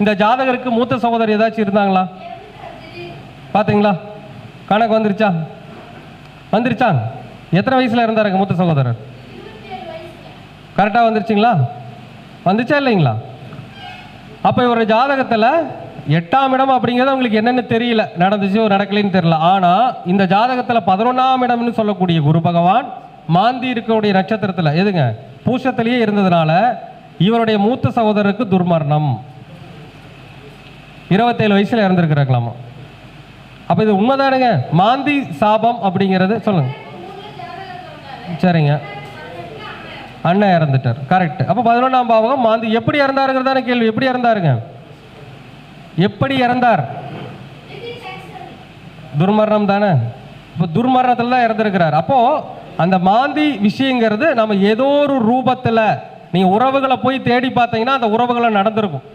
இந்த ஜாதகருக்கு மூத்த சகோதரர் ஏதாச்சும் இருந்தாங்களா? பார்த்தீங்களா கணக்கு வந்துருச்சா? வந்துருச்சா? எத்தனை வயசில் இருந்தாருங்க மூத்த சகோதரர்? கரெக்டாக வந்துருச்சுங்களா? வந்துச்சா இல்லைங்களா? அப்போ இவரோட ஜாதகத்தில் எட்டாம் இடம் அப்படிங்கிறது உங்களுக்கு என்னென்னு தெரியல. நடந்துச்சோ நடக்கலைன்னு தெரியல. ஆனால் இந்த ஜாதகத்தில் பதினொன்றாம் இடம்னு சொல்லக்கூடிய குரு பகவான் மாந்தி இருக்கக்கூடிய நட்சத்திரத்தில் எதுங்க? பூஷத்திலேயே இருந்ததுனால இவருடைய மூத்த சகோதரருக்கு துர்மரணம். இருபத்தேழு வயசுல இறந்துருக்கிறாங்களாமா? அப்போ இது உண்மைதானுங்க? மாந்தி சாபம் அப்படிங்கிறது சொல்லுங்க. சரிங்க. அண்ணன் இறந்துட்டார். கரெக்ட் அப்போ பதினொன்றாம் பாவகம் மாந்தி எப்படி இறந்தாருங்கிறதான கேள்வி. எப்படி இறந்தாருங்க? எப்படி இறந்தார்? துர்மரணம் தானே? இப்போ துர்மரணத்தில் தான் இறந்துருக்கிறார். அப்போ அந்த மாந்தி விஷயங்கிறது நம்ம ஏதோ ஒரு ரூபத்தில் நீங்கள் உறவுகளை போய் தேடி பார்த்தீங்கன்னா அந்த உறவுகளை நடந்திருக்கும்.